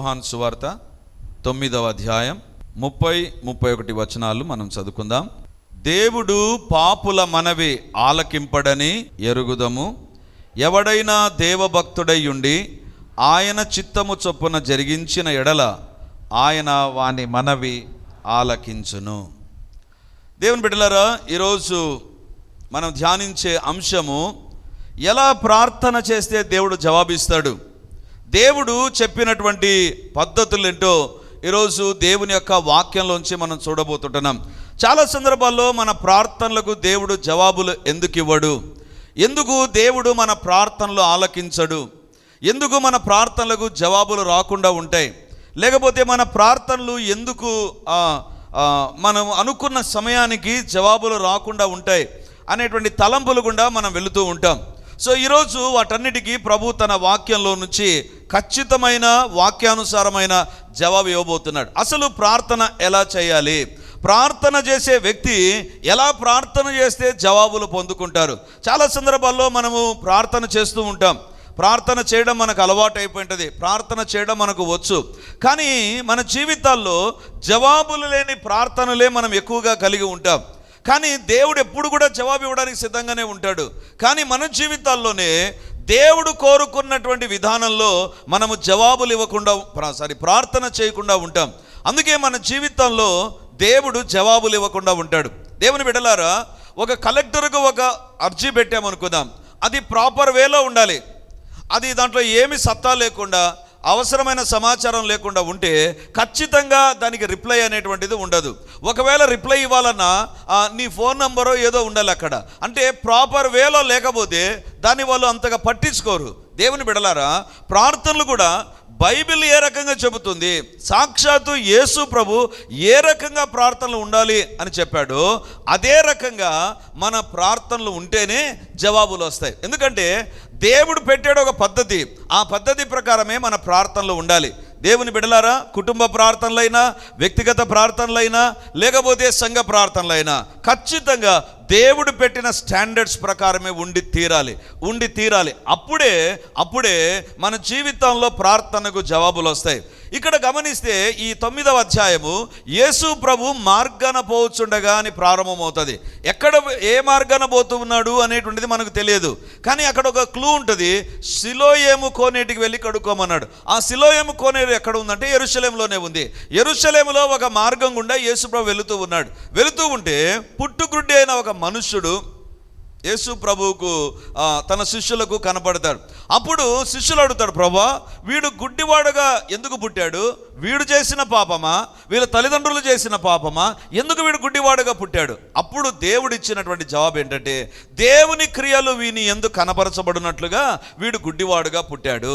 యోహాన్ సువార్త తొమ్మిదవ అధ్యాయం ముప్పై ముప్పై ఒకటి వచనాలు మనం చదువుకుందాం. దేవుడు పాపుల మనవి ఆలకింపడని ఎరుగుదము. ఎవడైనా దేవభక్తుడై ఉండి ఆయన చిత్తము చొప్పున జరిగించిన ఎడల ఆయన వాని మనవి ఆలకించును. దేవుని బిడ్డలారా ఈరోజు మనం ధ్యానించే అంశము ఎలా ప్రార్థన చేస్తే దేవుడు జవాబిస్తాడు? దేవుడు చెప్పినటువంటి పద్ధతులు ఏంటో ఈరోజు దేవుని యొక్క వాక్యంలోంచి మనం చూడబోతుంటున్నాం. చాలా సందర్భాల్లో మన ప్రార్థనలకు దేవుడు జవాబులు ఎందుకు ఇవ్వడు? ఎందుకు దేవుడు మన ప్రార్థనలు ఆలకించడు? ఎందుకు మన ప్రార్థనలకు జవాబులు రాకుండా ఉంటాయి? లేకపోతే మన ప్రార్థనలు ఎందుకు మనం అనుకున్న సమయానికి జవాబులు రాకుండా ఉంటాయి? అనేటువంటి తలంపులు గుండా మనం వెళుతూ ఉంటాం. సో ఈరోజు వాటన్నిటికీ ప్రభు తన వాక్యంలో నుంచి ఖచ్చితమైన వాక్యానుసారమైన జవాబు ఇవ్వబోతున్నాడు. అసలు ప్రార్థన ఎలా చేయాలి? ప్రార్థన చేసే వ్యక్తి ఎలా ప్రార్థన చేస్తే జవాబులు పొందుకుంటారు? చాలా సందర్భాల్లో మనము ప్రార్థన చేస్తూ ఉంటాం. ప్రార్థన చేయడం మనకు అలవాటు అయిపోయింటుంది ప్రార్థన చేయడం మనకు వచ్చు. కానీ మన జీవితాల్లో జవాబులు లేని ప్రార్థనలే మనం ఎక్కువగా కలిగి ఉంటాం. కానీ దేవుడు ఎప్పుడు కూడా జవాబు ఇవ్వడానికి సిద్ధంగానే ఉంటాడు. కానీ మన జీవితాల్లోనే దేవుడు కోరుకున్నటువంటి విధానంలో మనము జవాబులు ఇవ్వకుండా సారీ ప్రార్థన చేయకుండా ఉంటాం. అందుకే మన జీవితంలో దేవుడు జవాబులు ఇవ్వకుండా ఉంటాడు. దేవుని బిడలారా ఒక కలెక్టర్కు ఒక అర్జీ పెట్టామనుకుందాం. అది ప్రాపర్ వేలో ఉండాలి. అది దాంట్లో ఏమి సత్తా లేకుండా అవసరమైన సమాచారం లేకుండా ఉంటే ఖచ్చితంగా దానికి రిప్లై అనేటువంటిది ఉండదు. ఒకవేళ రిప్లై ఇవ్వాలన్నా నీ ఫోన్ నంబరో ఏదో ఉండాలి అక్కడ. అంటే ప్రాపర్ వేలో లేకపోతే దాన్ని వాళ్ళు అంతగా పట్టించుకోరు. దేవుని బిడలారా ప్రార్థనలు కూడా బైబిల్ ఏ రకంగా చెబుతుంది? సాక్షాత్తు యేసు ప్రభు ఏ రకంగా ప్రార్థనలు ఉండాలి అని చెప్పాడో అదే రకంగా మన ప్రార్థనలు ఉంటేనే జవాబులు వస్తాయి. ఎందుకంటే దేవుడు పెట్టాడు ఒక పద్ధతి. ఆ పద్ధతి ప్రకారమే మన ప్రార్థనలు ఉండాలి. దేవుని బిడలారా కుటుంబ ప్రార్థనలైనా వ్యక్తిగత ప్రార్థనలైనా లేకపోతే సంఘ ప్రార్థనలైనా ఖచ్చితంగా దేవుడు పెట్టిన స్టాండర్డ్స్ ప్రకారమే ఉండి తీరాలి. ఉండి తీరాలి. అప్పుడే అప్పుడే మన జీవితంలో ప్రార్థనకు జవాబులు వస్తాయి. ఇక్కడ గమనిస్తే ఈ తొమ్మిదవ అధ్యాయము యేసు ప్రభు మార్గాన పోవచ్చుండగా అని ప్రారంభమవుతుంది. ఎక్కడ ఏ మార్గాన పోతున్నాడు అనేటువంటిది మనకు తెలియదు. కానీ అక్కడ ఒక క్లూ ఉంటుంది. సిలోయేము కోనేటికి వెళ్ళి కడుక్కోమన్నాడు. ఆ సిలోయేము కోనేరు ఎక్కడ ఉందంటే ఎరుషలేంలోనే ఉంది. ఎరుషలేములో ఒక మార్గం గుండా యేసు ప్రభు వెళుతూ ఉన్నాడు. వెళుతూ ఉంటే పుట్టుగుడ్డి అయిన ఒక మనుష్యుడు యేసు ప్రభువుకు తన శిష్యులకు కనపడతాడు అప్పుడు శిష్యులు అడుగుతాడు ప్రభా వీడు గుడ్డివాడుగా ఎందుకు పుట్టాడు? వీడు చేసిన పాపమా? వీళ్ళ తల్లిదండ్రులు చేసిన పాపమా? ఎందుకు వీడు గుడ్డివాడుగా పుట్టాడు? అప్పుడు దేవుడు ఇచ్చినటువంటి జవాబు ఏంటంటే దేవుని క్రియలు వీని ఎందుకు కనపరచబడినట్లుగా వీడు గుడ్డివాడుగా పుట్టాడు.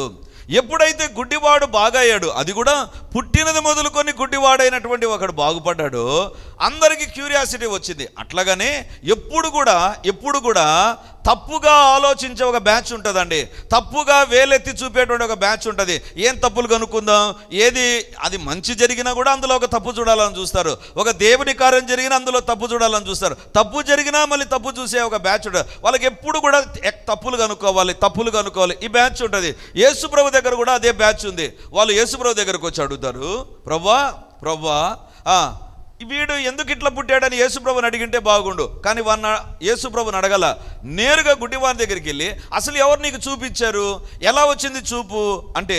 ఎప్పుడైతే గుడ్డివాడు బాగయ్యాడు అది కూడా పుట్టినది మొదలుకొని గుడ్డివాడైనటువంటి ఒకడు బాగుపడ్డాడు అందరికీ క్యూరియాసిటీ వచ్చింది. అట్లాగనే ఎప్పుడు కూడా ఎప్పుడు కూడా తప్పుగా ఆలోచించే ఒక బ్యాచ్ ఉంటుందండి. తప్పుగా వేలెత్తి చూపేటువంటి ఒక బ్యాచ్ ఉంటుంది. ఏం తప్పులు కనుక్కుందాం? ఏది అది మంచి జరిగినా కూడా అందులో ఒక తప్పు చూడాలని చూస్తారు. ఒక దేవుని కార్యం జరిగినా అందులో తప్పు చూడాలని చూస్తారు. తప్పు జరిగినా మళ్ళీ తప్పు చూసే ఒక బ్యాచ్ ఉంటుంది. వాళ్ళకి ఎప్పుడు కూడా ఎక్- తప్పులు కనుక్కోవాలి తప్పులు కనుక్కోవాలి. ఈ బ్యాచ్ ఉంటుంది. యేసుప్రభు దగ్గర కూడా అదే బ్యాచ్ ఉంది. వాళ్ళు యేసుప్రభు దగ్గరకు వచ్చి అడుగుతారు ప్రభా ప్రభా వీడు ఎందుకు ఇట్లా పుట్టాడని యేసుప్రభుని అడిగింటే బాగుండు. కానీ వాన్న యేసుప్రభుని అడగల నేరుగా గుడ్డివాని దగ్గరికి వెళ్ళి అసలు ఎవరు నీకు చూపించారు ఎలా వచ్చింది చూపు? అంటే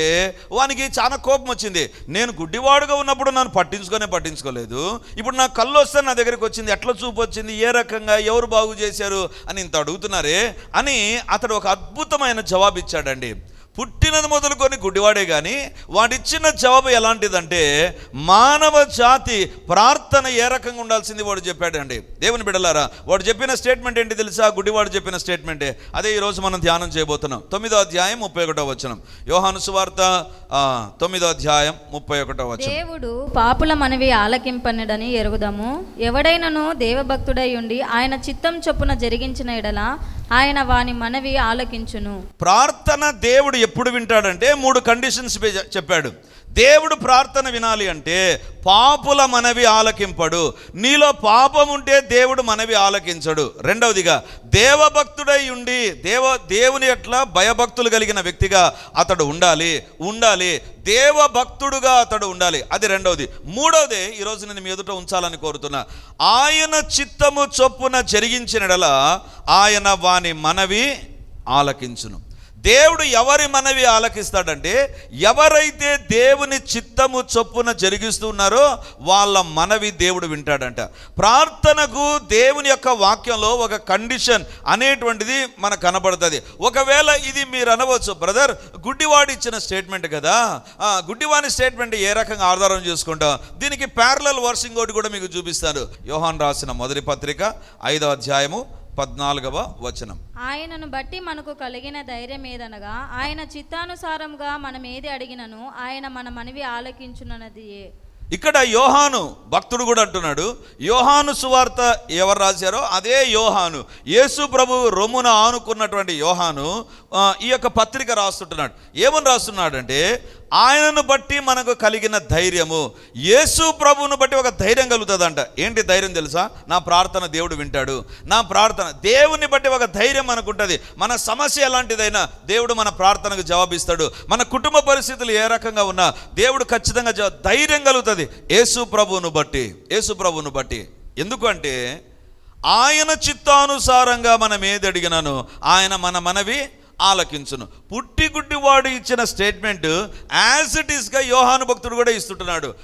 వానికి చాలా కోపం వచ్చింది. నేను గుడ్డివాడుగా ఉన్నప్పుడు నన్ను పట్టించుకొనే పట్టించుకోలేదు. ఇప్పుడు నా కళ్ళు వస్తే నా దగ్గరికి వచ్చింది. ఎట్లా చూపు వచ్చింది? ఏ రకంగా? ఎవరు బాగు చేశారు? అని ఇంత అడుగుతున్నారే అని అతడు ఒక అద్భుతమైన జవాబు ఇచ్చాడండి పుట్టినది మొదలుకొని గుడ్డివాడే కానీ వాడిచ్చిన జవాబు ఎలాంటిదంటే మానవ జాతి ప్రార్థన ఏ రకంగా ఉండాల్సింది వాడు చెప్పాడండి. దేవుని బిడలారా వాడు చెప్పిన స్టేట్మెంట్ ఏంటి తెలుసా? గుడ్డివాడు చెప్పిన స్టేట్మెంటే. అదే ఈరోజు మనం ధ్యానం చేయబోతున్నాం. తొమ్మిదో అధ్యాయం ముప్పై ఒకటో వచనం. యోహాను సువార్త తొమ్మిదో అధ్యాయం ముప్పై ఒకటో వచనం. దేవుడు పాపుల మనవి ఆలకింపనడని ఎరుగుదాము. ఎవడైనను దేవభక్తుడై ఉండి ఆయన చిత్తం చొప్పున జరిగించిన ఎడల ఆయన వాని మనవి ఆలకించును. ప్రార్థన దేవుడు ఎప్పుడు వింటాడంటే మూడు కండిషన్స్ చెప్పాడు. దేవుడు ప్రార్థన వినాలి అంటే పాపుల మనవి ఆలకింపడు. నీలో పాపం ఉంటే దేవుడు మనవి ఆలకించడు. రెండవదిగా దేవభక్తుడై ఉండి దేవ దేవుని ఎట్లా భయభక్తులు కలిగిన వ్యక్తిగా అతడు ఉండాలి. ఉండాలి. దేవభక్తుడుగా అతడు ఉండాలి. అది రెండవది. మూడవది ఈరోజు నేను మీ ఎదుట ఉంచాలని కోరుతున్నా. ఆయన చిత్తము చొప్పున జరిగించినడల ఆయన వాని మనవి ఆలకించును. దేవుడు ఎవరి మనవి ఆలకిస్తాడంటే ఎవరైతే దేవుని చిత్తము చొప్పున జరిగిస్తున్నారో వాళ్ళ మనవి దేవుడు వింటాడంట. ప్రార్థనకు దేవుని యొక్క వాక్యంలో ఒక కండిషన్ అనేటువంటిది మనకు కనబడుతుంది. ఒకవేళ ఇది మీరు అనవచ్చు బ్రదర్ గుడ్డివాడు ఇచ్చిన స్టేట్మెంట్ కదా. గుడ్డివాని స్టేట్మెంట్ ఏ రకంగా ఆధారం చేసుకుంటాం? దీనికి ప్యారలల్ వర్సింగ్ ఒకటి కూడా మీకు చూపిస్తాను. యోహాన్ రాసిన మొదటి పత్రిక ఐదో అధ్యాయము పద్నాలుగవ వచనం. ఆయనను బట్టి మనకు కలిగిన ధైర్యం ఏదనగా ఆయన చిత్తానుసారంగా మనం ఏది అడిగినను ఆయన మన మనవి ఆలకించునది ఇక్కడ యోహాను భక్తుడు కూడా అంటున్నాడు యోహాను సువార్త ఎవరు రాశారో అదే యోహాను. యేసు ప్రభు రొమ్మున ఆనుకున్నటువంటి యోహాను ఈ యొక్క పత్రిక రాస్తుంటున్నాడు. ఏమని రాస్తున్నాడంటే ఆయనను బట్టి మనకు కలిగిన ధైర్యము. యేసు ప్రభువును బట్టి ఒక ధైర్యం కలుగుతుందంట. ఏంటి ధైర్యం తెలుసా? నా ప్రార్థన దేవుడు వింటాడు. నా ప్రార్థన దేవుని బట్టి ఒక ధైర్యం మనకు ఉంటుంది మన సమస్య ఎలాంటిదైనా దేవుడు మన ప్రార్థనకు జవాబిస్తాడు. మన కుటుంబ పరిస్థితులు ఏ రకంగా ఉన్నా దేవుడు ఖచ్చితంగా ధైర్యం కలుగుతుంది. యేసు ప్రభువును బట్టి యేసు ప్రభువును బట్టి. ఎందుకంటే ఆయన చిత్తానుసారంగా మనం ఏది అడిగినాను. ఆయన మన మనవి ఆలకించును. పుట్టి గుడ్డివాడు ఇచ్చిన స్టేట్మెంట్ యాజ్ ఇట్ ఈస్గా యోహాను భక్తుడు కూడా ఇస్తుంటున్నాడు.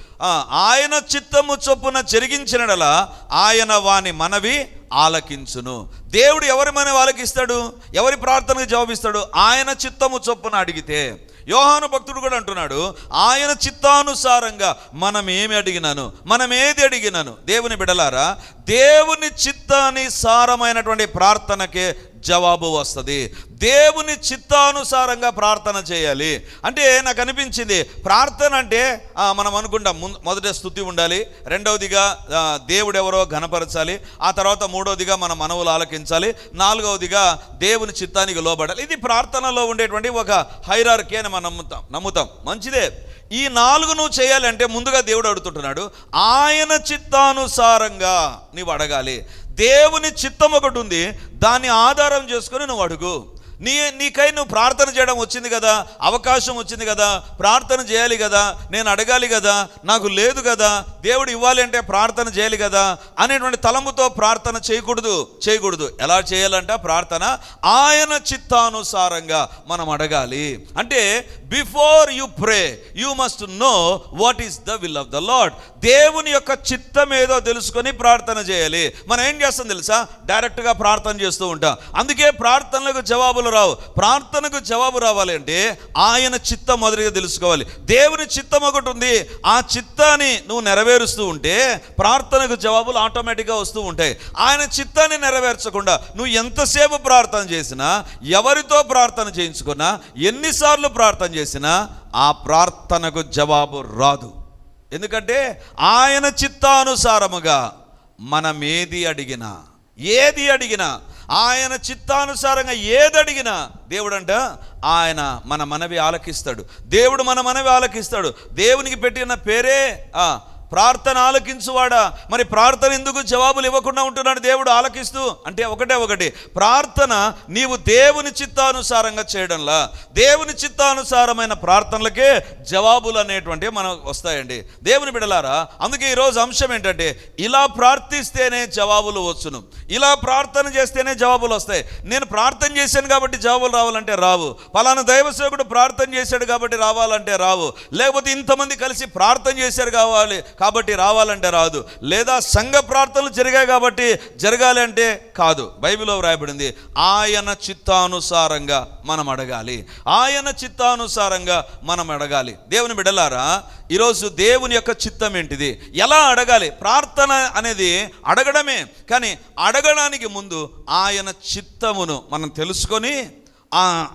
ఆయన చిత్తము చొప్పున చెరిగించినడలా ఆయన వాని మనవి ఆలకించును. దేవుడు ఎవరి మనవి ఆలకిస్తాడు? ఎవరి ప్రార్థనకు జవాబిస్తాడు? ఆయన చిత్తము చొప్పున అడిగితే. యోహాను భక్తుడు కూడా అంటున్నాడు ఆయన చిత్తానుసారంగా మనం ఏమి అడిగినాను? మనం ఏది అడిగినాను? దేవుని బిడలారా దేవుని చిత్తాని సారమైనటువంటి ప్రార్థనకే జవాబు వస్తుంది. దేవుని చిత్తానుసారంగా ప్రార్థన చేయాలి. అంటే నాకు అనిపించింది ప్రార్థన అంటే మనం అనుకుంటాం ముందు మొదట స్థుతి ఉండాలి రెండవదిగా దేవుడెవరో ఘనపరచాలి ఆ తర్వాత మూడవదిగా మన మనవులు ఆలకించాలి నాలుగవదిగా దేవుని చిత్తానికి లోబడాలి. ఇది ప్రార్థనలో ఉండేటువంటి ఒక హైరార్కీ అని మనం నమ్ముతాం నమ్ముతాం. మంచిదే. ఈ నాలుగు నువ్వు చేయాలంటే ముందుగా దేవుడు అడుగుతుంటున్నాడు ఆయన చిత్తానుసారంగా నీవు అడగాలి. దేవుని చిత్తం ఒకటి ఉంది దాన్ని ఆధారం చేసుకొని నువ్వు అడుగు. నీ నీకై నువ్వు ప్రార్థన చేయడం వచ్చింది కదా అవకాశం వచ్చింది కదా ప్రార్థన చేయాలి కదా నేను అడగాలి కదా నాకు లేదు కదా దేవుడు ఇవ్వాలి అంటే ప్రార్థన చేయాలి కదా అనేటువంటి తలంపుతో ప్రార్థన చేయకూడదు చేయకూడదు. ఎలా చేయాలంటే? ప్రార్థన ఆయన చిత్తానుసారంగా మనం అడగాలి. అంటే before you pray you must know what is the will of the Lord దేవుని యొక్క చిత్తం ఏదో తెలుసుకొని ప్రార్థన చేయాలి. మనం ఏం చేస్తాం తెలుసా? డైరెక్ట్గా ప్రార్థన చేస్తూ ఉంటాం. అందుకే ప్రార్థనలకు జవాబులు రావు. ప్రార్థనకు జవాబు రావాలి అంటే ఆయన చిత్తం మొదటిగా తెలుసుకోవాలి. దేవుని చిత్తం ఒకటి ఉంది. ఆ చిత్తాన్ని నువ్వు నెరవేరుస్తూ ఉంటే ప్రార్థనకు జవాబులు ఆటోమేటిక్గా వస్తూ ఉంటాయి. ఆయన చిత్తాన్ని నెరవేర్చకుండా నువ్వు ఎంతసేపు ప్రార్థన చేసినా ఎవరితో ప్రార్థన చేయించుకున్నా ఎన్నిసార్లు ప్రార్థన చేసినా ఆ ప్రార్థనకు జవాబు రాదు. ఎందుకంటే ఆయన చిత్తానుసారముగా మనం ఏది అడిగినా ఏది అడిగినా ఆయన చిత్తానుసారంగా ఏది అడిగినా దేవుడంట ఆయన మన మనవి ఆలకిస్తాడు. దేవుడు మన మనవి ఆలకిస్తాడు. దేవునికి పెట్టిన పేరే ఆ, ప్రార్థన ఆలకించువాడా? మరి ప్రార్థన ఎందుకు జవాబులు ఇవ్వకుండా ఉంటున్నాడు దేవుడు ఆలకిస్తూ? అంటే ఒకటే ఒకటి ప్రార్థన నీవు దేవుని చిత్తానుసారంగా చేయడంలా. దేవుని చిత్తానుసారమైన ప్రార్థనలకే జవాబులు అనేటువంటివి మనకు వస్తాయండి. దేవుని బిడలారా అందుకే ఈరోజు అంశం ఏంటంటే ఇలా ప్రార్థిస్తేనే జవాబులు వచ్చును. ఇలా ప్రార్థన చేస్తేనే జవాబులు వస్తాయి. నేను ప్రార్థన చేశాను కాబట్టి జవాబులు రావాలంటే రావు. పలానా దైవసేవకుడు ప్రార్థన చేశాడు కాబట్టి రావాలంటే రావు. లేకపోతే ఇంతమంది కలిసి ప్రార్థన చేశారు కావాలి కాబట్టి రావాలంటే రాదు. లేదా సంఘ ప్రార్థనలు జరిగాయి కాబట్టి జరగాలి అంటే కాదు. బైబిల్లో వ్రాయబడింది ఆయన చిత్తానుసారంగా మనం అడగాలి. ఆయన చిత్తానుసారంగా మనం అడగాలి. దేవుని బిడలారా ఈరోజు దేవుని యొక్క చిత్తం ఏంటిది? ఎలా అడగాలి? ప్రార్థన అనేది అడగడమే. కానీ అడగడానికి ముందు ఆయన చిత్తమును మనం తెలుసుకొని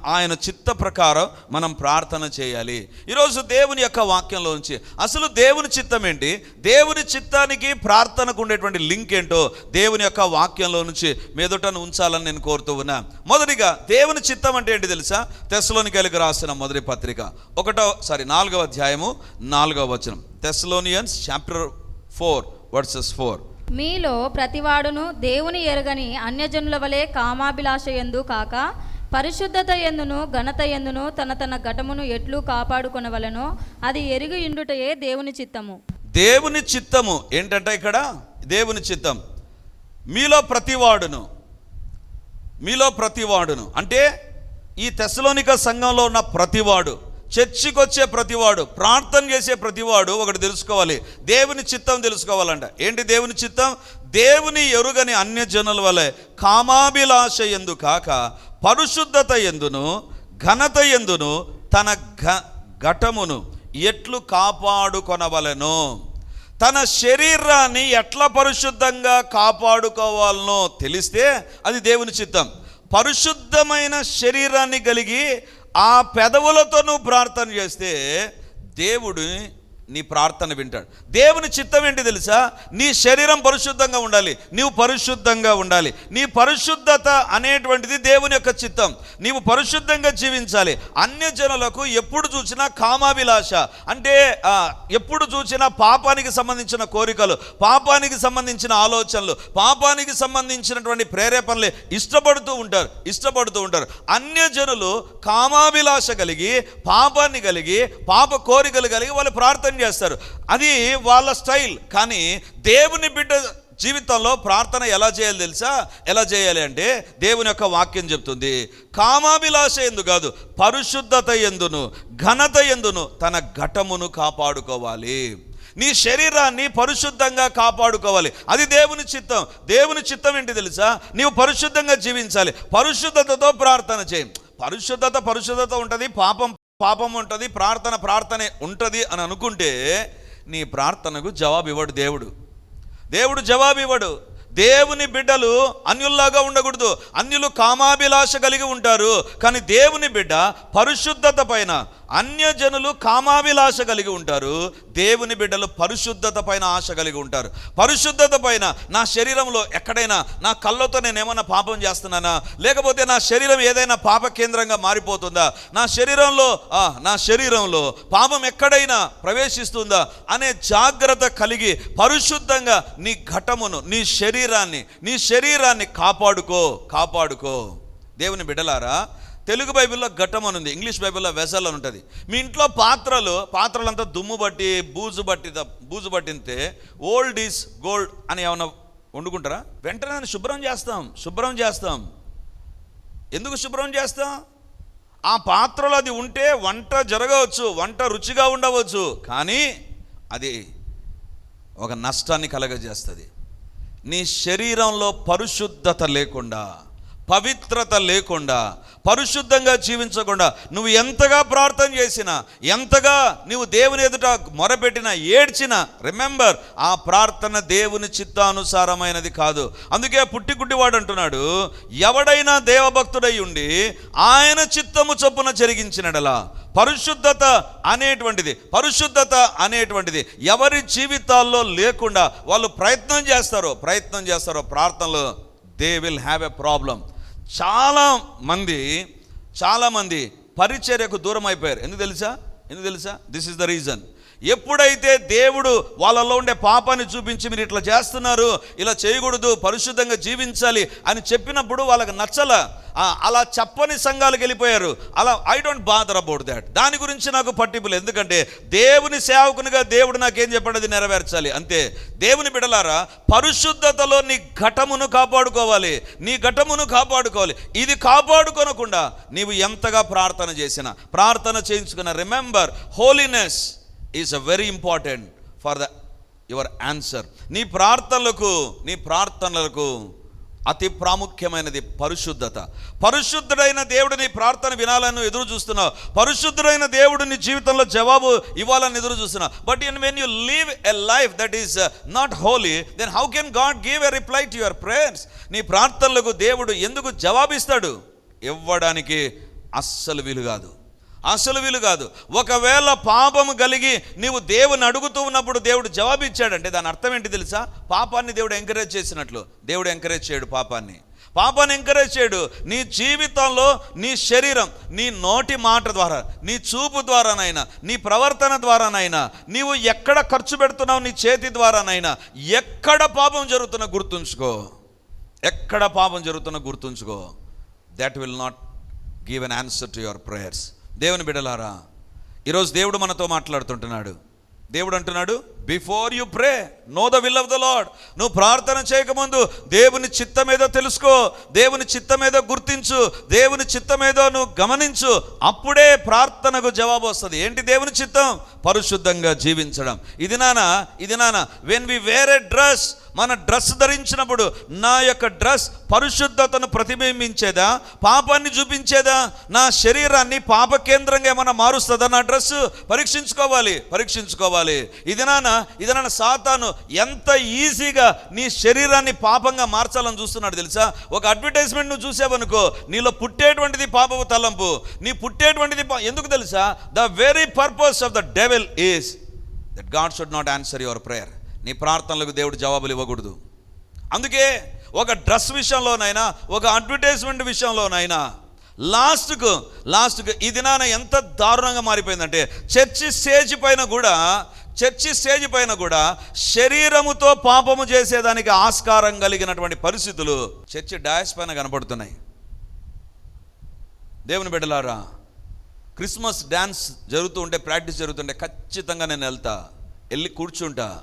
ఆయన చిత్త ప్రకారం మనం ప్రార్థన చేయాలి. ఈరోజు దేవుని యొక్క వాక్యంలో నుంచి అసలు దేవుని చిత్తం ఏంటి? దేవుని చిత్తానికి ప్రార్థనకు ఉండేటువంటి లింక్ ఏంటో దేవుని యొక్క వాక్యంలో నుంచి మెదటను ఉంచాలని నేను కోరుతూ ఉన్నా. మొదటిగా దేవుని చిత్తం అంటే ఏంటి తెలుసా? తెస్సలోనికలకు రాసిన మొదటి పత్రిక. ఒకటో సారీ నాలుగవ అధ్యాయము నాలుగవ వచనం. Thessalonians chapter four verses four. మీలో ప్రతివాడును దేవుని ఎరగని అన్యజనుల వలె కామాభిలాష ఎందు కాక పరిశుద్ధత ఎందును ఘనత ఎందును తన తన ఘటమును ఎట్లు కాపాడుకొనవలనో అది ఎరిగి ఇండుటయే దేవుని చిత్తము. దేవుని చిత్తము ఏంటంటే ఇక్కడ? దేవుని చిత్తం. మీలో ప్రతివాడును. మీలో ప్రతివాడును. అంటే ఈ తెశలోనిక సంఘంలో ఉన్న ప్రతివాడు చర్చికి వచ్చే ప్రతివాడు ప్రార్థన చేసే ప్రతివాడు ఒకటి తెలుసుకోవాలి. దేవుని చిత్తం తెలుసుకోవాలంట. ఏంటి దేవుని చిత్తం? దేవుని ఎరుగని అన్యజనుల వలె కామాభిలాష ఎందు కాక పరిశుద్ధత ఎందును ఘనత ఎందును తన ఘ ఘటమును ఎట్లు కాపాడుకొనవలెనో? తన శరీరాన్ని ఎట్లా పరిశుద్ధంగా కాపాడుకోవాలనో తెలిస్తే అది దేవుని చిత్తం. పరిశుద్ధమైన శరీరాన్ని కలిగి ఆ పెదవులతో నువ్వు ప్రార్థన చేస్తే దేవుడిని నీ ప్రార్థన వింటాడు. దేవుని చిత్తం ఏంటి తెలుసా? నీ శరీరం పరిశుద్ధంగా ఉండాలి. నీవు పరిశుద్ధంగా ఉండాలి. నీ పరిశుద్ధత అనేటువంటిది దేవుని యొక్క చిత్తం. నీవు పరిశుద్ధంగా జీవించాలి. అన్య జనులకు ఎప్పుడు చూసినా కామాభిలాష. అంటే ఎప్పుడు చూసినా పాపానికి సంబంధించిన కోరికలు పాపానికి సంబంధించిన ఆలోచనలు పాపానికి సంబంధించినటువంటి ప్రేరేపణలు ఇష్టపడుతూ ఉంటారు ఇష్టపడుతూ ఉంటారు. అన్య జనులు కామాభిలాష కలిగి పాపాన్ని కలిగి పాప కోరికలు కలిగి వాళ్ళు ప్రార్థన చేస్తారు. అది వాళ్ళ స్టైల్. కానీ దేవుని బిడ్డ జీవితంలో ప్రార్థన ఎలా చేయాలి తెలుసా? ఎలా చేయాలి అంటే దేవుని యొక్క వాక్యం చెప్తుంది. కామాభిలాష ఎందు కాదు పరిశుద్ధత ఎందును ఘనత ఎందును తన ఘటమును కాపాడుకోవాలి. నీ శరీరాన్ని పరిశుద్ధంగా కాపాడుకోవాలి. అది దేవుని చిత్తం. దేవుని చిత్తం ఏంటి తెలుసా? నీవు పరిశుద్ధంగా జీవించాలి. పరిశుద్ధతతో ప్రార్థన చేయి. పరిశుద్ధత పరిశుద్ధత ఉంటుంది. పాపం పాపం ఉంటుంది ప్రార్థన ప్రార్థనే ఉంటుంది అని అనుకుంటే నీ ప్రార్థనకు జవాబు ఇవ్వడు దేవుడు. దేవుడు జవాబు ఇవ్వడు దేవుని బిడ్డలు అన్యుల్లాగా ఉండకూడదు. అన్యులు కామాభిలాష కలిగి ఉంటారు. కానీ దేవుని బిడ్డ పరిశుద్ధత పైన అన్యజనులు కామాభిలాష కలిగి ఉంటారు. దేవుని బిడ్డలు పరిశుద్ధత పైన ఆశ కలిగి ఉంటారు. పరిశుద్ధత పైన నా శరీరంలో ఎక్కడైనా నా కళ్ళతో నేను ఏమైనా పాపం చేస్తున్నానా? లేకపోతే నా శరీరం ఏదైనా పాప కేంద్రంగా మారిపోతుందా? నా శరీరంలో ఆ, నా శరీరంలో పాపం ఎక్కడైనా ప్రవేశిస్తుందా? అనే జాగ్రత్త కలిగి పరిశుద్ధంగా నీ ఘటమును నీ శరీరాన్ని నీ శరీరాన్ని కాపాడుకో కాపాడుకో. దేవుని బిడ్డలారా తెలుగు బైబిల్లో ఘట్టం అని ఉంది ఇంగ్లీష్ బైబిల్లో వెసల్ అని ఉంటుంది. మీ ఇంట్లో పాత్రలు పాత్రలంతా దుమ్ము బట్టి బూజు బట్టి బూజు పట్టితే ఓల్డ్ ఈజ్ గోల్డ్ అని ఏమైనా వండుకుంటారా? వెంటనే శుభ్రం చేస్తాం శుభ్రం చేస్తాం. ఎందుకు శుభ్రం చేస్తాం? ఆ పాత్రలో అది ఉంటే వంట జరగవచ్చు వంట రుచిగా ఉండవచ్చు కానీ అది ఒక నష్టాన్ని కలగజేస్తుంది. నీ శరీరంలో పరిశుద్ధత లేకుండా పవిత్రత లేకుండా పరిశుద్ధంగా జీవించకుండా నువ్వు ఎంతగా ప్రార్థన చేసినా ఎంతగా నువ్వు దేవుని ఎదుట మొరపెట్టినా ఏడ్చినా రిమెంబర్ ఆ ప్రార్థన దేవుని చిత్తానుసారమైనది కాదు. అందుకే పుట్టిగుడ్డివాడు అంటున్నాడు ఎవడైనా దేవభక్తుడై ఉండి ఆయన చిత్తము చొప్పున జరిగించినడలా. పరిశుద్ధత అనేటువంటిది పరిశుద్ధత అనేటువంటిది ఎవరి జీవితాల్లో లేకుండా వాళ్ళు ప్రయత్నం చేస్తారో ప్రయత్నం చేస్తారో ప్రార్థనలు they will have a problem చాలా మంది చాలామంది పరిచర్యకు దూరం అయిపోయారు. ఎందుకు తెలుసా? ఎందుకు తెలుసా? దిస్ ఇస్ ద రీజన్ ఎప్పుడైతే దేవుడు వాళ్ళలో ఉండే పాపాన్ని చూపించి మీరు ఇట్లా చేస్తున్నారు ఇలా చేయకూడదు పరిశుద్ధంగా జీవించాలి అని చెప్పినప్పుడు వాళ్ళకి నచ్చల. అలా చెప్పని సంఘాలకు వెళ్ళిపోయారు. అలా I don't bother about that దాని గురించి నాకు పట్టింపులు ఎందుకంటే దేవుని సేవకునిగా దేవుడు నాకేం చెప్పండి అది నెరవేర్చాలి. అంతే. దేవుని బిడలారా పరిశుద్ధతలో నీ ఘటమును కాపాడుకోవాలి. నీ ఘటమును కాపాడుకోవాలి. ఇది కాపాడుకోనకుండా నీవు ఎంతగా ప్రార్థన చేసినా ప్రార్థన చేయించుకున్న remember holiness is a very important for the your answer నీ ప్రార్థనలకు నీ ప్రార్థనలకు అతి ప్రాముఖ్యమైనది పరిశుద్ధత. పరిశుద్ధుడైన దేవుడిని ప్రార్థన వినాలని ఎదురు చూస్తున్నావు పరిశుద్ధుడైన దేవుడిని జీవితంలో జవాబు ఇవ్వాలని ఎదురు చూస్తున్నావు but in when you leave a life that is not holy then how can God give a reply to your prayers నీ ప్రార్థనలకు దేవుడు ఎందుకు జవాబిస్తాడు? ఇవ్వడానికి అస్సలు వీలు కాదు. అసలు వీలు కాదు. ఒకవేళ పాపము కలిగి నీవు దేవుని అడుగుతూ ఉన్నప్పుడు దేవుడు జవాబిచ్చాడంటే దాని అర్థం ఏంటి తెలుసా? పాపాన్ని దేవుడు ఎంకరేజ్ చేసినట్లు. దేవుడు ఎంకరేజ్ చేయడు పాపాన్ని. పాపాన్ని ఎంకరేజ్ చేయడు. నీ జీవితంలో నీ శరీరం నీ నోటి మాట ద్వారా నీ చూపు ద్వారానైనా నీ ప్రవర్తన ద్వారానైనా నీవు ఎక్కడ ఖర్చు పెడుతున్నావు నీ చేతి ద్వారానైనా ఎక్కడ పాపం జరుగుతున్నా గుర్తుంచుకో. ఎక్కడ పాపం జరుగుతున్నా గుర్తుంచుకో. That will not give an answer to your prayers దేవుని బిడలారా ఈరోజు దేవుడు మనతో మాట్లాడుతుంటున్నాడు. దేవుడు అంటున్నాడు before you pray know the will of the Lord నువ్వు ప్రార్థన చేయకముందు దేవుని చిత్తం ఏదో తెలుసుకో దేవుని చిత్తం ఏదో గుర్తించు దేవుని చిత్తం ఏదో నువ్వు గమనించు అప్పుడే ప్రార్థనకు జవాబు వస్తుంది. ఏంటి దేవుని చిత్తం? పరిశుద్ధంగా జీవించడం. ఇది నాన్న ఇది నాన్న వెన్ వి వేరే డ్రెస్ మన డ్రెస్ ధరించినప్పుడు నా యొక్క డ్రెస్ పరిశుద్ధతను ప్రతిబింబించేదా? పాపాన్ని చూపించేదా? నా శరీరాన్ని పాప కేంద్రంగా ఏమైనా మారుస్తుందా? నా డ్రెస్ పరీక్షించుకోవాలి పరీక్షించుకోవాలి. ఇది నానా ఇది సాతాను ఎంత ఈజీగా నీ శరీరాన్ని పాపంగా మార్చాలని చూస్తున్నాడు తెలుసా? ఒక అడ్వర్టైజ్మెంట్ నువ్వు చూసావనుకో నీలో పుట్టేటువంటిది పాపపు తలంపు నీ పుట్టేటువంటిది ఎందుకు తెలుసా? The very purpose of the devil is that God should not answer your prayer నీ ప్రార్థనలకు దేవుడు జవాబులు ఇవ్వకూడదు. అందుకే ఒక డ్రెస్ విషయంలోనైనా ఒక అడ్వర్టైజ్మెంట్ విషయంలోనైనా లాస్ట్కు లాస్ట్కు ఈ దినాన ఎంత దారుణంగా మారిపోయిందంటే చర్చి స్టేజ్ పైన కూడా చర్చి స్టేజ్ పైన కూడా శరీరముతో పాపము చేసేదానికి ఆస్కారం కలిగినటువంటి పరిస్థితులు చర్చి డాయస్ పైన కనపడుతున్నాయి. దేవుని బిడ్డలారా క్రిస్మస్ డ్యాన్స్ జరుగుతూ ఉంటే ప్రాక్టీస్ జరుగుతుంటే ఖచ్చితంగా నేను వెళ్తా వెళ్ళి కూర్చుంటా.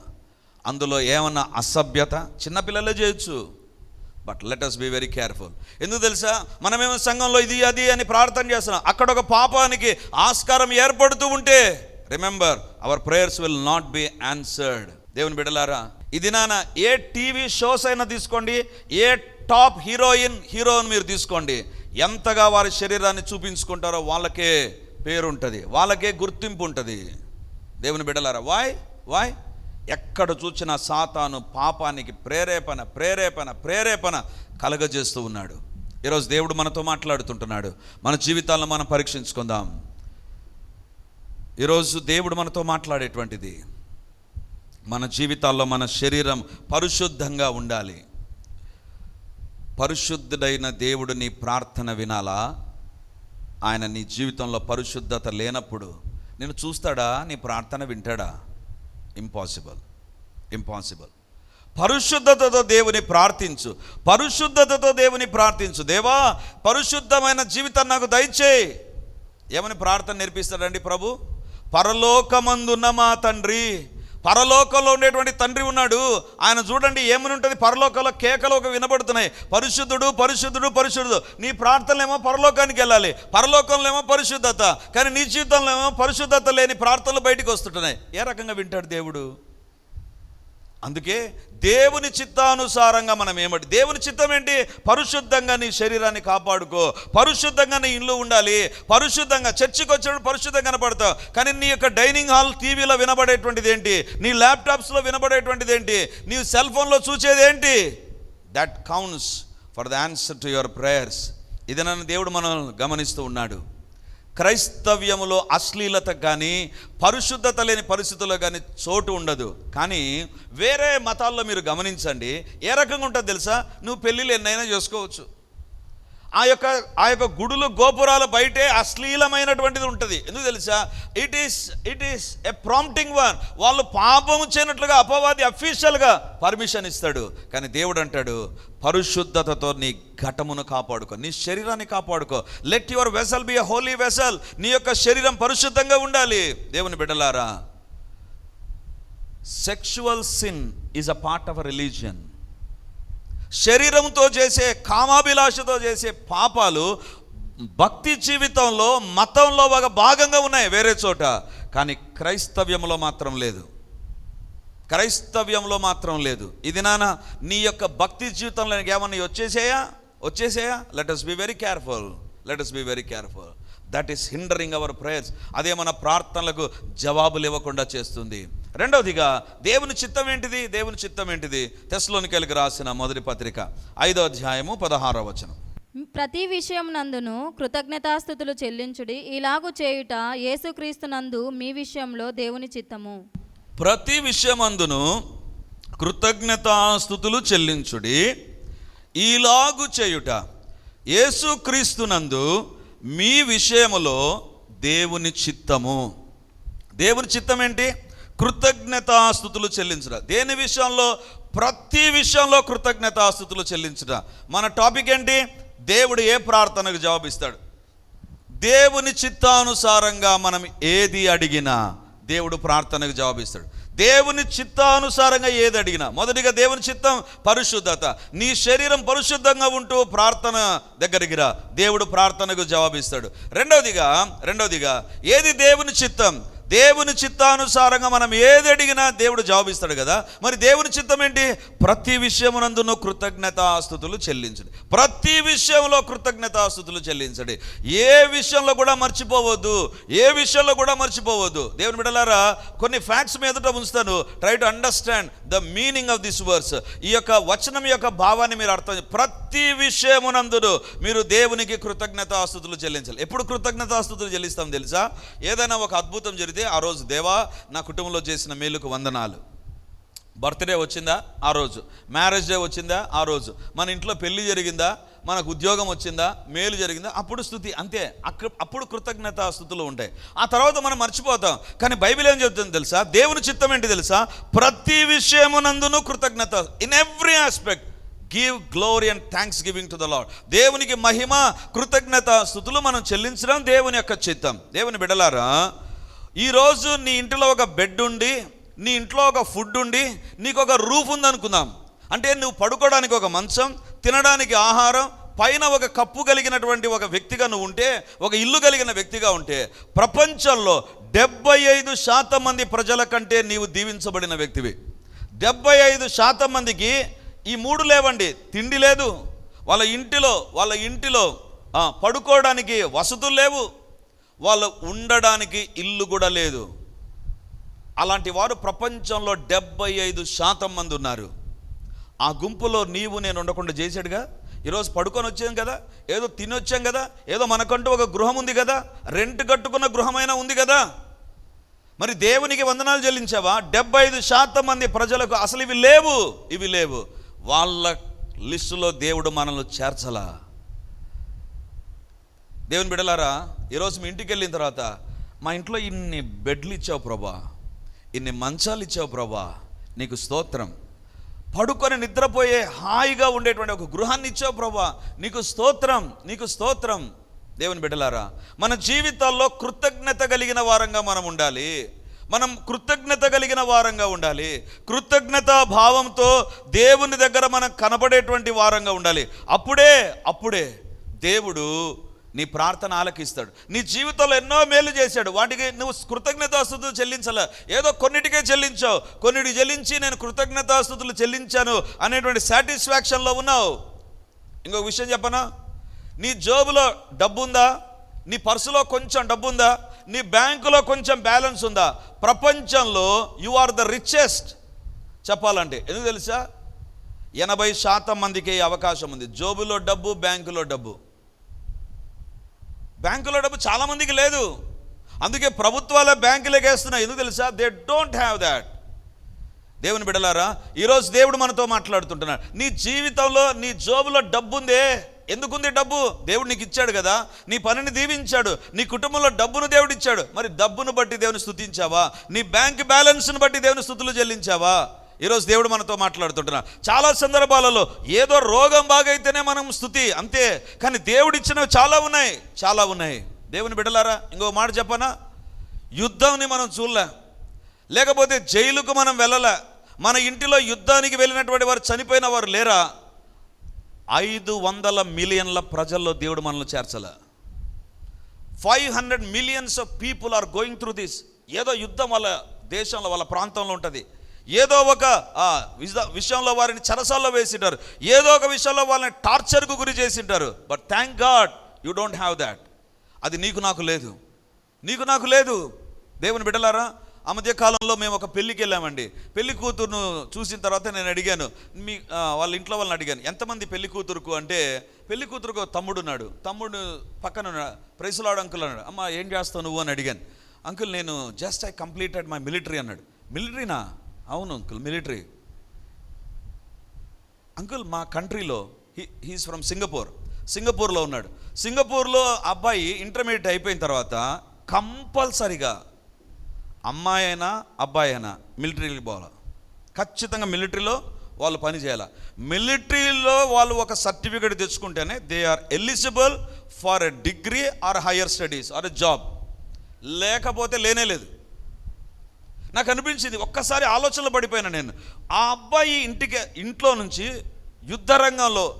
అందులో ఏమన్నా అసభ్యత? చిన్నపిల్లలే చేయొచ్చు. But let us be very careful ఎందుకు తెలుసా? మనమేమో సంఘంలో ఇది అది అని ప్రార్థన చేస్తున్నాం. అక్కడ ఒక పాపానికి ఆస్కారం ఏర్పడుతూ ఉంటే remember our prayers will not be answered దేవుని బిడలారా ఇది నాన్న ఏ టీవీ షోస్ అయినా తీసుకోండి ఏ టాప్ హీరోయిన్ హీరోని మీరు తీసుకోండి. ఎంతగా వారి శరీరాన్ని చూపించుకుంటారో వాళ్ళకే పేరు ఉంటుంది వాళ్ళకే గుర్తింపు ఉంటుంది దేవుని బిడ్డలారా వాయ్ వాయ్ ఎక్కడ చూసినా సాతాను పాపానికి ప్రేరేపణ ప్రేరేపణ ప్రేరేపణ కలగజేస్తూ ఉన్నాడు. ఈరోజు దేవుడు మనతో మాట్లాడుతుంటున్నాడు. మన జీవితాలను మనం పరీక్షించుకుందాం. ఈరోజు దేవుడు మనతో మాట్లాడేటువంటిది మన జీవితాల్లో మన శరీరం పరిశుద్ధంగా ఉండాలి. పరిశుద్ధుడైన దేవుడు నీ ప్రార్థన వినాలా? ఆయన నీ జీవితంలో పరిశుద్ధత లేనప్పుడు నేను చూస్తాడా? నీ ప్రార్థన వింటాడా? ఇంపాసిబుల్. ఇంపాసిబుల్. పరిశుద్ధతతో దేవుని ప్రార్థించు. పరిశుద్ధతతో దేవుని ప్రార్థించు. దేవా పరిశుద్ధమైన జీవితం నాకు దయచేయి. ఏమని ప్రార్థన నేర్పిస్తాడండి ప్రభు? పరలోకమందున్న మా తండ్రి. పరలోకంలో ఉండేటువంటి తండ్రి ఉన్నాడు. ఆయన చూడండి ఏమని ఉంటుంది పరలోకంలో కేకలు ఒక వినబడుతున్నాయి. పరిశుద్ధుడు పరిశుద్ధుడు పరిశుద్ధుడు. నీ ప్రార్థనలేమో పరలోకానికి వెళ్ళాలి. పరలోకంలో ఏమో పరిశుద్ధత. కానీ నీ జీవితంలో ఏమో పరిశుద్ధత లేని ప్రార్థనలు బయటికి వస్తుంటున్నాయి. ఏ రకంగా వింటాడు దేవుడు? అందుకే దేవుని చిత్తానుసారంగా మనం ఏమిటి దేవుని చిత్తం ఏంటి? పరిశుద్ధంగా నీ శరీరాన్ని కాపాడుకో పరిశుద్ధంగా నీ ఇల్లు ఉండాలి పరిశుద్ధంగా చర్చికి వచ్చినప్పుడు పరిశుద్ధంగా కనపడతావు. కానీ నీ యొక్క డైనింగ్ హాల్ టీవీలో వినబడేటువంటిది ఏంటి? నీ ల్యాప్టాప్స్లో వినబడేటువంటిది ఏంటి? నీ సెల్ ఫోన్లో చూసేది ఏంటి? That counts for the answer to your prayers ఇది నన్ను దేవుడు మనం గమనిస్తూ ఉన్నాడు. క్రైస్తవ్యములో అశ్లీలత కానీ పరిశుద్ధత లేని పరిస్థితుల్లో కానీ చోటు ఉండదు. కానీ వేరే మతాల్లో మీరు గమనించండి. ఏ రకంగా ఉంటుందో తెలుసా? నువ్వు పెళ్ళిళ్ళు ఎన్నైనా చేసుకోవచ్చు. ఆ యొక్క ఆ యొక్క గుడులు గోపురాల బయటే అశ్లీలమైనటువంటిది ఉంటుంది. ఎందుకు తెలుసా? It is it is a prompting one వాళ్ళు పాపము చేయనట్లుగా అపవాది అఫీషియల్గా పర్మిషన్ ఇస్తాడు. కానీ దేవుడు అంటాడు పరిశుద్ధతతో నీ ఘటమును కాపాడుకో నీ శరీరాన్ని కాపాడుకో. Let your vessel be a holy vessel నీ యొక్క శరీరం పరిశుద్ధంగా ఉండాలి. దేవుని బిడ్డలారా sexual sin is a part of religion శరీరంతో చేసే కామాభిలాషతో చేసే పాపాలు భక్తి జీవితంలో మతంలో ఒక భాగంగా ఉన్నాయి వేరే చోట. కానీ క్రైస్తవ్యంలో మాత్రం లేదు. క్రైస్తవ్యంలో మాత్రం లేదు. ఇది నాన్న నీ యొక్క భక్తి జీవితంలో ఏమన్నా వచ్చేసేయా? వచ్చేసేయా? Let us be very careful let us be very careful that is hindering our prayers అదే మన ప్రార్థనలకు జవాబులు ఇవ్వకుండా చేస్తుంది. రెండవదిగా దేవుని చిత్తం ఏంటిది? దేవుని చిత్తం ఏంటిది? తెస్లోనికెళ్ళకి రాసిన మొదటి పత్రిక ఐదో అధ్యాయము పదహారో వచనం. ప్రతి విషయం నందును కృతజ్ఞతాస్థుతులు చెల్లించుడి. ఇలాగు చేయుట యేసుక్రీస్తునందు మీ విషయంలో దేవుని చిత్తము. ప్రతి విషయమందును కృతజ్ఞతాస్థుతులు చెల్లించుడి. ఈలాగు చేయుట యేసుక్రీస్తునందు మీ విషయములో దేవుని చిత్తము. దేవుని చిత్తం ఏంటి కృతజ్ఞతాస్థుతులు చెల్లించుట. దేని విషయంలో? ప్రతి విషయంలో కృతజ్ఞతాస్థుతులు చెల్లించుట. మన టాపిక్ ఏంటి? దేవుడు ఏ ప్రార్థనకు జవాబిస్తాడు? దేవుని చిత్తానుసారంగా మనం ఏది అడిగినా దేవుడు ప్రార్థనకు జవాబిస్తాడు. దేవుని చిత్తానుసారంగా ఏది అడిగినా మొదటిగా దేవుని చిత్తం పరిశుద్ధత. నీ శరీరం పరిశుద్ధంగా ఉంటూ ప్రార్థన దగ్గరికి రా. దేవుడు ప్రార్థనకు జవాబిస్తాడు. రెండవదిగా రెండవదిగా ఏది దేవుని చిత్తం? దేవుని చిత్తానుసారంగా మనం ఏది అడిగినా దేవుడు జవాబిస్తాడు కదా. మరి దేవుని చిత్తం ఏంటి? ప్రతి విషయమునందును కృతజ్ఞతాస్థుతులు చెల్లించండి. ప్రతి విషయంలో కృతజ్ఞతాస్థుతులు చెల్లించండి. ఏ విషయంలో కూడా మర్చిపోవద్దు. ఏ విషయంలో కూడా మర్చిపోవద్దు. దేవుని బిడ్డలారా కొన్ని ఫ్యాక్ట్స్ మీదట ఉంచుతాను. Try to understand the meaning of this verse ఈ యొక్క వచనం యొక్క భావాన్ని మీరు అర్థం ప్రతి విషయమునందును మీరు దేవునికి కృతజ్ఞతాస్థుతులు చెల్లించాలి. ఎప్పుడు కృతజ్ఞతాస్థుతులు చెల్లిస్తాం తెలుసా? ఏదైనా ఒక అద్భుతం జరిగితే ఆ రోజు దేవా నా కుటుంబంలో చేసిన మేలుకు వందనాలు. బర్త్డే వచ్చిందా? ఆ రోజు. మ్యారేజ్ డే వచ్చిందా? ఆ రోజు. మన ఇంట్లో పెళ్ళి జరిగిందా? మనకు ఉద్యోగం వచ్చిందా? మేలు జరిగిందా? అప్పుడు స్థుతి. అంతే. అక్కడ అప్పుడు కృతజ్ఞత స్థుతులు ఉంటాయి. ఆ తర్వాత మనం మర్చిపోతాం. కానీ బైబిల్ ఏం చెప్తుంది తెలుసా? దేవుని చిత్తం ఏంటి తెలుసా? ప్రతి విషయమునందును కృతజ్ఞత. In every aspect give glory and thanksgiving to the Lord దేవునికి మహిమ కృతజ్ఞత స్థుతులు మనం చెల్లించడం దేవుని యొక్క చిత్తం. దేవుని బిడలారా ఈరోజు నీ ఇంటిలో ఒక బెడ్ ఉండి నీ ఇంట్లో ఒక ఫుడ్ ఉండి నీకు ఒక రూఫ్ ఉందనుకుందాం అంటే నువ్వు పడుకోవడానికి ఒక మంచం తినడానికి ఆహారం పైన ఒక కప్పు కలిగినటువంటి ఒక వ్యక్తిగా నువ్వు ఉంటే ఒక ఇల్లు కలిగిన వ్యక్తిగా ఉంటే ప్రపంచంలో డెబ్బై ఐదు శాతం మంది ప్రజల కంటే నీవు దీవించబడిన వ్యక్తివి. డెబ్బై ఐదు శాతం మందికి ఈ మూడు లేవండి. తిండి లేదు. వాళ్ళ ఇంటిలో వాళ్ళ ఇంటిలో పడుకోవడానికి వసతులు లేవు. వాళ్ళు ఉండడానికి ఇల్లు కూడా లేదు. అలాంటి వారు ప్రపంచంలో డెబ్బై ఐదు శాతం మంది ఉన్నారు. ఆ గుంపులో నీవు నేను ఉండకుండా చేశాడుగా? ఈరోజు పడుకొని వచ్చాం కదా? ఏదో తిని వచ్చాం కదా? ఏదో మనకంటూ ఒక గృహం ఉంది కదా? రెంట్ కట్టుకున్న గృహమైనా ఉంది కదా? మరి దేవునికి వందనాలు చెల్లించావా? డెబ్బై ఐదు శాతం మంది ప్రజలకు అసలు ఇవి లేవు. ఇవి లేవు. వాళ్ళ లిస్టులో దేవుడు మనల్ని చేర్చలా. దేవుని బిడలారా ఈరోజు మీ ఇంటికి వెళ్ళిన తర్వాత మా ఇంట్లో ఇన్ని బెడ్లు ఇచ్చావు ప్రభా ఇన్ని మంచాలు ఇచ్చావు ప్రభా నీకు స్తోత్రం. పడుకొని నిద్రపోయే హాయిగా ఉండేటువంటి ఒక గృహాన్ని ఇచ్చావు ప్రభా నీకు స్తోత్రం నీకు స్తోత్రం. దేవుని బిడ్డలారా మన జీవితాల్లో కృతజ్ఞత కలిగిన వారంగా మనం ఉండాలి. మనం కృతజ్ఞత కలిగిన వారంగా ఉండాలి. కృతజ్ఞత భావంతో దేవుని దగ్గర మనం కనబడేటువంటి వారంగా ఉండాలి. అప్పుడే అప్పుడే దేవుడు నీ ప్రార్థన ఆలకిస్తాడు. నీ జీవితంలో ఎన్నో మేలు చేశాడు. వాటికి నువ్వు కృతజ్ఞతాస్థుతులు చెల్లించాల. ఏదో కొన్నిటికే చెల్లించావు. కొన్నిటి చెల్లించి నేను కృతజ్ఞతాస్థుతులు చెల్లించాను అనేటువంటి సాటిస్ఫాక్షన్లో ఉన్నావు. ఇంకొక విషయం చెప్పనా? నీ జోబులో డబ్బు ఉందా నీ పర్సులో కొంచెం డబ్బు ఉందా నీ బ్యాంకులో కొంచెం బ్యాలెన్స్ ఉందా ప్రపంచంలో యు ఆర్ ద రిచెస్ట్ చెప్పాలంటే ఎందుకు తెలుసా? ఎనభై శాతం మందికి అవకాశం ఉంది. జోబులో డబ్బు బ్యాంకులో డబ్బు. బ్యాంకులో డబ్బు చాలామందికి లేదు. అందుకే ప్రభుత్వాల బ్యాంకులకు వేస్తున్నాయి ఎందుకు తెలుసా? దే డోంట్ హ్యావ్ దాట్ దేవుని బిడలారా ఈరోజు దేవుడు మనతో మాట్లాడుతుంటున్నాడు. నీ జీవితంలో నీ జోబులో డబ్బు ఉందే ఎందుకుంది డబ్బు? దేవుడు నీకు ఇచ్చాడు కదా. నీ పనిని దీవించాడు. నీ కుటుంబంలో డబ్బును దేవుడు ఇచ్చాడు. మరి డబ్బును బట్టి దేవుని స్థుతించావా? నీ బ్యాంక్ బ్యాలెన్స్ను బట్టి దేవుని స్థుతులు చెల్లించావా? ఈరోజు దేవుడు మనతో మాట్లాడుతుంటున్నాడు. చాలా సందర్భాలలో ఏదో రోగం బాగైతేనే మనం స్థుతి అంతే. కానీ దేవుడిచ్చినవి చాలా ఉన్నాయి చాలా ఉన్నాయి. దేవుని బిడ్డలారా ఇంకో మాట చెప్పనా? యుద్ధంని మనం చూడలే. లేకపోతే జైలుకు మనం వెళ్ళలే. మన ఇంటిలో యుద్ధానికి వెళ్ళినటువంటి వారు చనిపోయిన వారు లేరా? ఐదు వందల మిలియన్ల ప్రజల్లో దేవుడు మనల్ని చేర్చలే. Five hundred millions of people are going through this. ఏదో యుద్ధం వాళ్ళ దేశంలో వాళ్ళ ప్రాంతంలో ఉంటుంది. ఏదో ఒక విషయంలో వారిని చెరసాల్లో వేసింటారు. ఏదో ఒక విషయంలో వాళ్ళని టార్చర్కు గురి చేసింటారు. But thank God you don't have that అది నీకు నాకు లేదు. నీకు నాకు లేదు. దేవుని బిడ్డలారా ఆ మధ్య కాలంలో మేము ఒక పెళ్ళికి వెళ్ళామండి. పెళ్ళి కూతురును చూసిన తర్వాత నేను అడిగాను మీ వాళ్ళ ఇంట్లో వాళ్ళని అడిగాను ఎంతమంది పెళ్ళి కూతురుకు? అంటే పెళ్ళి కూతురుకు తమ్ముడు ఉన్నాడు. తమ్ముడు పక్కన ప్రైసులాడు అంకుల్ అన్నాడు అమ్మ ఏం చేస్తావు నువ్వు? అని అడిగాను. అంకుల్ నేను just I completed my military అన్నాడు. మిలిటరీనా అవును అంకుల్ మిలిటరీ అంకుల్ మా కంట్రీలో హీ హీస్ ఫ్రమ్ సింగపూర్ సింగపూర్లో ఉన్నాడు. సింగపూర్లో అబ్బాయి ఇంటర్మీడియట్ అయిపోయిన తర్వాత కంపల్సరిగా అమ్మాయి అయినా అబ్బాయి అయినా మిలిటరీకి పోవాలి? ఖచ్చితంగా మిలిటరీలో వాళ్ళు పని చేయాలి? మిలిటరీలో వాళ్ళు ఒక సర్టిఫికేట్ తెచ్చుకుంటేనే they are eligible for a degree or higher studies or a job లేకపోతే లేనే లేదు. నాకు అనిపించింది ఒక్కసారి ఆలోచనలు పడిపోయాను నేను. ఆ అబ్బాయి ఇంటికి ఇంట్లో నుంచి యుద్ధ రంగంలో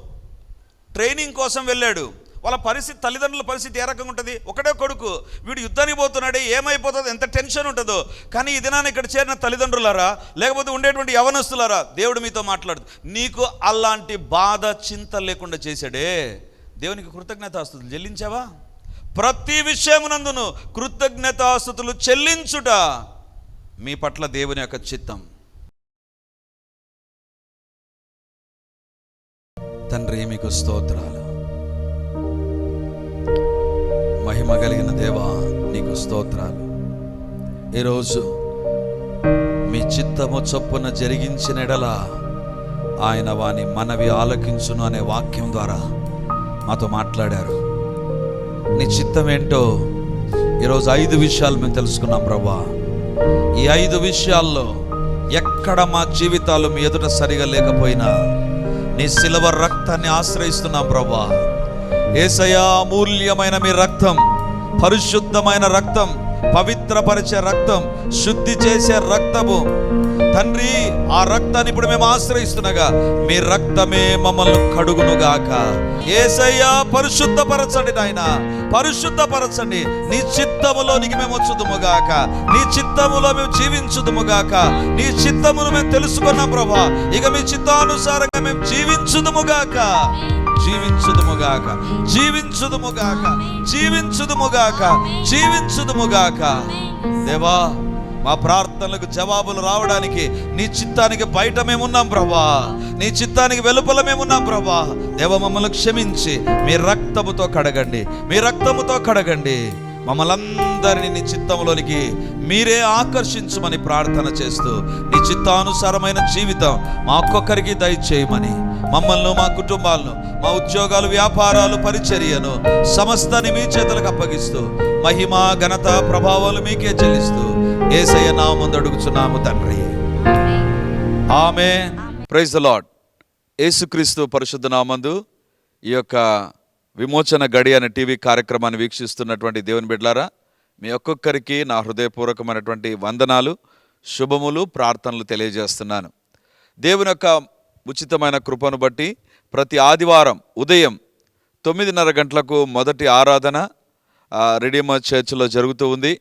ట్రైనింగ్ కోసం వెళ్ళాడు. వాళ్ళ పరిస్థితి తల్లిదండ్రుల పరిస్థితి ఏ రకంగా ఉంటుంది? ఒకటే కొడుకు. వీడు యుద్ధానికి పోతున్నాడే ఏమైపోతుందో ఎంత టెన్షన్ ఉంటుందో. కానీ ఈ దినాన్ని ఇక్కడ చేరిన తల్లిదండ్రులారా లేకపోతే ఉండేటువంటి యవనస్తులారా దేవుడు మీతో మాట్లాడు నీకు అలాంటి బాధ చింత లేకుండా చేశాడే. దేవునికి కృతజ్ఞతాస్తుతులు చెల్లించావా ప్రతి విషయమునందును కృతజ్ఞతాస్తులు చెల్లించుట. మీ పట్ల దేవుని యొక్క చిత్తం. తండ్రి మీకు స్తోత్రాలు. మహిమ కలిగిన దేవా నీకు స్తోత్రాలు. ఈరోజు మీ చిత్తము చొప్పున జరిగించిన ఎడల ఆయన వాని మనవి ఆలకించును అనే వాక్యం ద్వారా మాతో మాట్లాడారు. నీ చిత్తం ఏంటో ఈరోజు ఐదు విషయాలు మేము తెలుసుకున్నాం ప్రభా ఈ ఐదు విషయాల్లో ఎక్కడ మా జీవితాలు మీ ఎదుట సరిగా లేకపోయినా నీ శిలవ రక్తాన్ని ఆశ్రయిస్తున్నాం ప్రభా. ఏసయా అమూల్యమైన మీ రక్తం పరిశుద్ధమైన రక్తం పవిత్రపరిచే రక్తం శుద్ధి చేసే రక్తము తండ్రి ఆ రక్తాన్ని ఇప్పుడు మేము ఆశ్రయిస్తుండగా మీ రక్తమే మమ్మల్ని కడుగునుగాక. ఏసయ్యా పరిశుద్ధపరచండి నాయన. పరిశుద్ధపరచండి. నీ చిత్తములోనికి మేము వచ్చుదుముగాక. నీ చిత్తములో మేము జీవించుదుముగాక. నీ చిత్తమును మేము తెలుసుకున్నాం ప్రభా. ఇక మీ చిత్తానుసారంగా మేము జీవించుదుముగాక. జీవించుదుముగాక. జీవించుదుముగాక. జీవించుదుముగాక. జీవించుదుముగాక. దేవా మా ప్రార్థనలకు జవాబులు రావడానికి నీ చిత్తానికి బయట మేమున్నాం ప్రభా. నీ చిత్తానికి వెలుపల మేమున్నాం ప్రభా. దేవ మమ్మల్ని క్షమించి మీ రక్తముతో కడగండి. మీ రక్తముతో కడగండి. మమ్మల్ని అందరినీ నీ చిత్తంలోనికి మీరే ఆకర్షించమని ప్రార్థన చేస్తూ నీ చిత్తానుసారమైన జీవితం మా ఒక్కొక్కరికి దయచేయమని మమ్మల్ని మా కుటుంబాలను మా ఉద్యోగాలు వ్యాపారాలు పరిచర్యను సమస్తాన్ని మీ చేతులకు అప్పగిస్తూ మహిమ ఘనత ప్రభావాలు మీకే చెల్లిస్తూ ఏసయ్య నామందు అడుగుచున్నాము తండ్రి. ఆమె ప్రైజ్ లాడ్ యేసుక్రీస్తు పరిశుద్ధ నామందు ఈ యొక్క విమోచన గడి అనే టీవీ కార్యక్రమాన్ని వీక్షిస్తున్నటువంటి దేవుని బిడ్డలారా మీ ఒక్కొక్కరికి నా హృదయపూర్వకమైనటువంటి వందనాలు శుభములు ప్రార్థనలు తెలియజేస్తున్నాను. దేవుని యొక్క ఉచితమైన కృపను బట్టి ప్రతి ఆదివారం ఉదయం తొమ్మిదిన్నర గంటలకు మొదటి ఆరాధన ఆ, చర్చిలో జరుగుతూ ఉంది.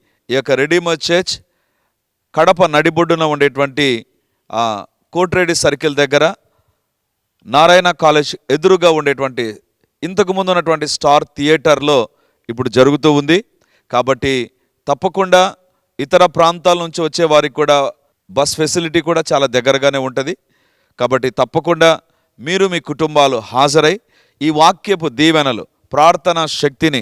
ఈ యొక్క రెడీమర్ చర్చ్ కడప నడిబొడ్డున ఉండేటువంటి కోట్రేడి సర్కిల్ దగ్గర నారాయణ కాలేజ్ ఎదురుగా ఉండేటువంటి ఇంతకు ముందు ఉన్నటువంటి స్టార్ థియేటర్లో ఇప్పుడు జరుగుతూ ఉంది. కాబట్టి తప్పకుండా ఇతర ప్రాంతాల నుంచి వచ్చే వారికి కూడా బస్ ఫెసిలిటీ కూడా చాలా దగ్గరగానే ఉంటుంది. కాబట్టి తప్పకుండా మీరు మీ కుటుంబాలు హాజరై ఈ వాక్యపు దీవెనలు ప్రార్థనా శక్తిని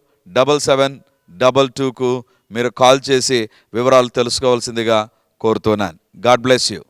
double seven double టూకు మీరు కాల్ చేసి వివరాలు తెలుసుకోవాల్సిందిగా కోరుతున్నాను. God bless you